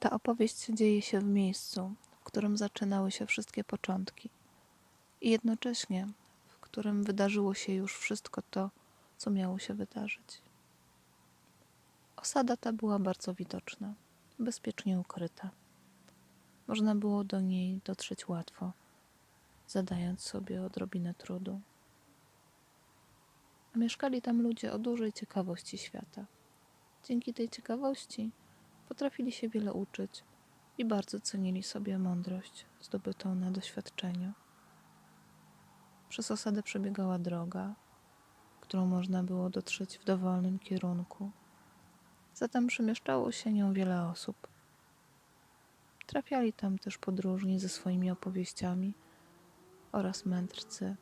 Ta opowieść dzieje się w miejscu, w którym zaczynały się wszystkie początki i jednocześnie w którym wydarzyło się już wszystko to, co miało się wydarzyć. Osada ta była bardzo widoczna, bezpiecznie ukryta. Można było do niej dotrzeć łatwo, zadając sobie odrobinę trudu. Mieszkali tam ludzie o dużej ciekawości świata. Dzięki tej ciekawości potrafili się wiele uczyć i bardzo cenili sobie mądrość zdobytą na doświadczeniu. Przez osadę przebiegała droga, którą można było dotrzeć w dowolnym kierunku. Zatem przemieszczało się nią wiele osób. Trafiali tam też podróżni ze swoimi opowieściami oraz mędrcy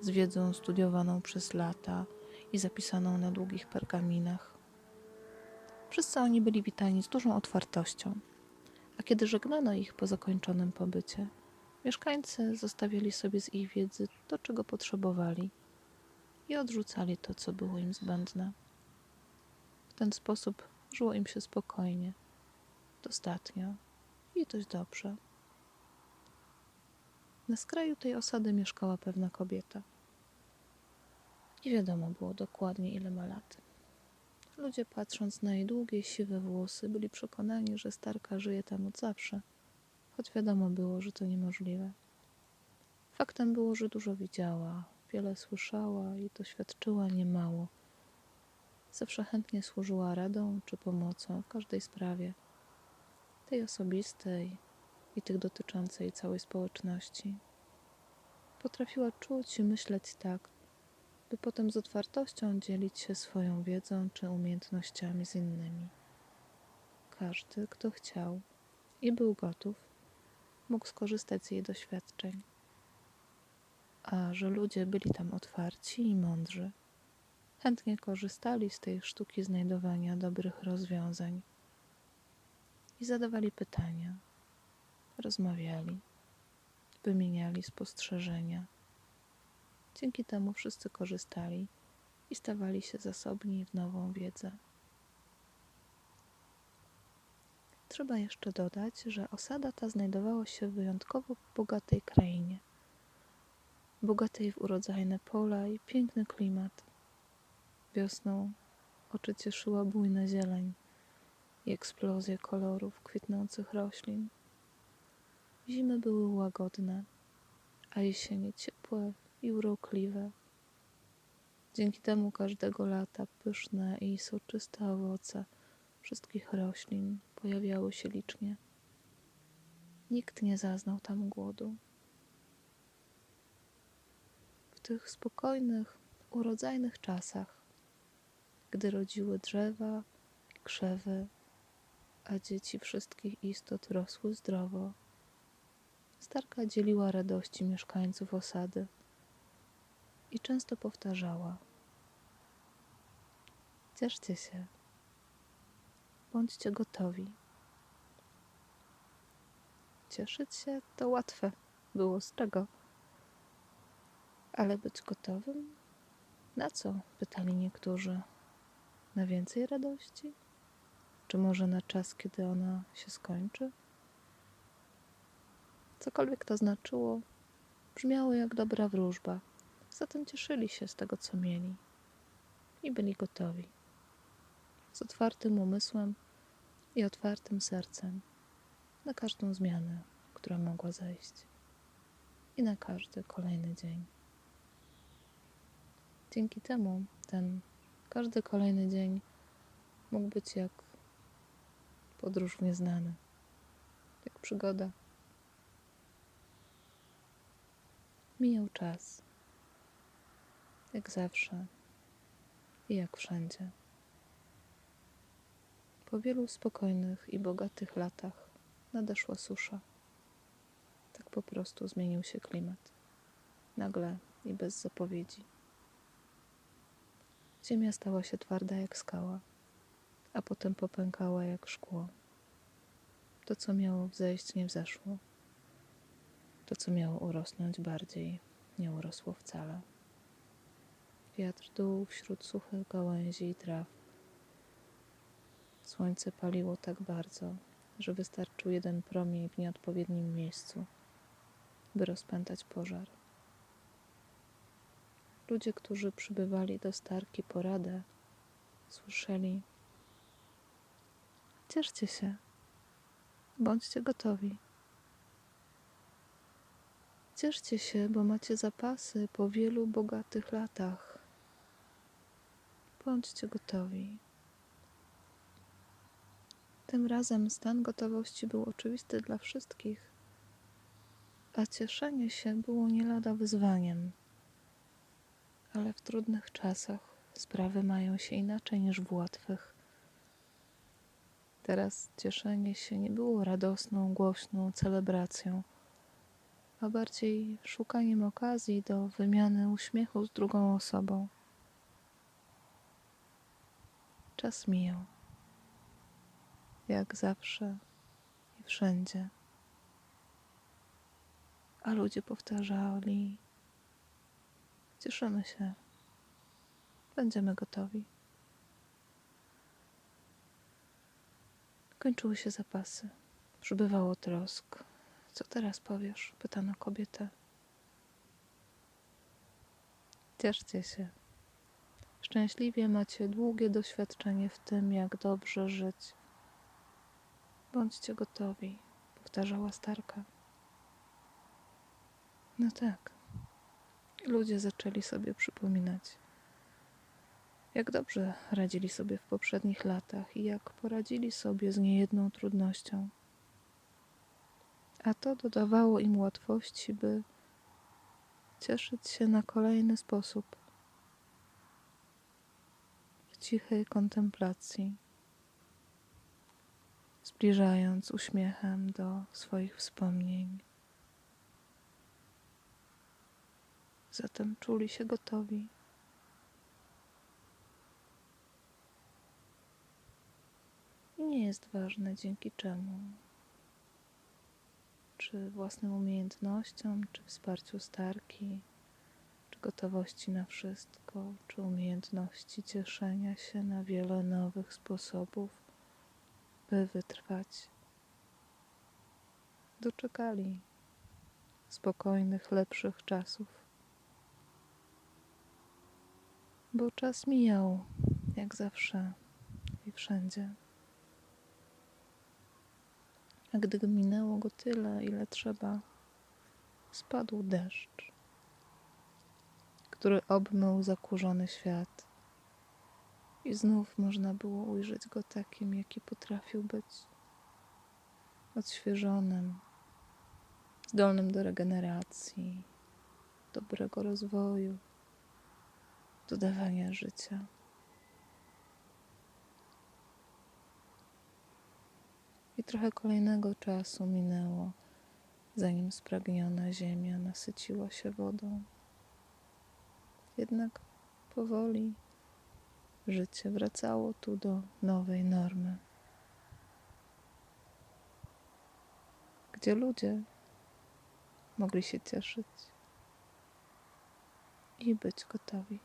z wiedzą studiowaną przez lata i zapisaną na długich pergaminach. Wszyscy oni byli witani z dużą otwartością, a kiedy żegnano ich po zakończonym pobycie, mieszkańcy zostawiali sobie z ich wiedzy to, czego potrzebowali i odrzucali to, co było im zbędne. W ten sposób żyło im się spokojnie, dostatnio i dość dobrze. Na skraju tej osady mieszkała pewna kobieta. Nie wiadomo było dokładnie, ile ma lat. Ludzie, patrząc na jej długie, siwe włosy, byli przekonani, że starka żyje tam od zawsze, choć wiadomo było, że to niemożliwe. Faktem było, że dużo widziała, wiele słyszała i doświadczyła niemało. Zawsze chętnie służyła radą czy pomocą w każdej sprawie, tej osobistej i tych dotyczącej całej społeczności. Potrafiła czuć i myśleć tak, by potem z otwartością dzielić się swoją wiedzą czy umiejętnościami z innymi. Każdy, kto chciał i był gotów, mógł skorzystać z jej doświadczeń. A że ludzie byli tam otwarci i mądrzy, chętnie korzystali z tej sztuki znajdowania dobrych rozwiązań i zadawali pytania, rozmawiali, wymieniali spostrzeżenia Dzięki temu wszyscy korzystali i stawali się zasobni w nową wiedzę. Trzeba jeszcze dodać, że osada ta znajdowała się w wyjątkowo bogatej krainie. Bogatej w urodzajne pola i piękny klimat. Wiosną oczy cieszyła bujna zieleń i eksplozje kolorów kwitnących roślin. Zimy były łagodne, a jesienie ciepłe i urokliwe. Dzięki temu każdego lata pyszne i soczyste owoce wszystkich roślin pojawiały się licznie. Nikt nie zaznał tam głodu. W tych spokojnych, urodzajnych czasach, gdy rodziły drzewa, krzewy, a dzieci wszystkich istot rosły zdrowo, Starka dzieliła radości mieszkańców osady i często powtarzała: Cieszcie się, bądźcie gotowi. Cieszyć się to łatwe, było z czego. Ale być gotowym? Na co? pytali niektórzy. Na więcej radości? Czy może na czas, kiedy ona się skończy? Cokolwiek to znaczyło, brzmiało jak dobra wróżba. Zatem cieszyli się z tego, co mieli i byli gotowi. Z otwartym umysłem i otwartym sercem na każdą zmianę, która mogła zajść i na każdy kolejny dzień. Dzięki temu ten każdy kolejny dzień mógł być jak podróż w nieznane, jak przygoda. Mijał czas jak zawsze i jak wszędzie. Po wielu spokojnych i bogatych latach nadeszła susza. Tak po prostu zmienił się klimat. Nagle i bez zapowiedzi. Ziemia stała się twarda jak skała, a potem popękała jak szkło. To, co miało wzejść, nie wzeszło. To, co miało urosnąć bardziej, nie urosło wcale. Wiatr duł wśród suchych gałęzi i traw. Słońce paliło tak bardzo, że wystarczył jeden promień w nieodpowiednim miejscu, by rozpętać pożar. Ludzie, którzy przybywali do Starki po radę, słyszeli: Cieszcie się, bądźcie gotowi. Cieszcie się, bo macie zapasy po wielu bogatych latach. Bądźcie gotowi. Tym razem stan gotowości był oczywisty dla wszystkich, a cieszenie się było nie lada wyzwaniem. Ale w trudnych czasach sprawy mają się inaczej niż w łatwych. Teraz cieszenie się nie było radosną, głośną celebracją, a bardziej szukaniem okazji do wymiany uśmiechu z drugą osobą. Czas mijał, jak zawsze i wszędzie, a ludzie powtarzali: Cieszymy się, będziemy gotowi. Kończyły się zapasy, przybywało trosk. Co teraz powiesz? pytano kobietę. Cieszcie się. Szczęśliwie macie długie doświadczenie w tym, jak dobrze żyć. Bądźcie gotowi, powtarzała starka. No tak. Ludzie zaczęli sobie przypominać, jak dobrze radzili sobie w poprzednich latach i jak poradzili sobie z niejedną trudnością. A to dodawało im łatwości, by cieszyć się na kolejny sposób cichej kontemplacji, zbliżając uśmiechem do swoich wspomnień. Zatem czuli się gotowi. I nie jest ważne dzięki czemu. Czy własnym umiejętnościom, czy wsparciu starki, gotowości na wszystko, czy umiejętności cieszenia się na wiele nowych sposobów, by wytrwać. Doczekali spokojnych, lepszych czasów. Bo czas mijał, jak zawsze i wszędzie. A gdy minęło go tyle, ile trzeba, spadł deszcz, który obmył zakurzony świat. I znów można było ujrzeć go takim, jaki potrafił być odświeżonym, zdolnym do regeneracji, dobrego rozwoju, dodawania życia. I trochę kolejnego czasu minęło, zanim spragniona ziemia nasyciła się wodą. Jednak powoli życie wracało tu do nowej normy, gdzie ludzie mogli się cieszyć i być gotowi.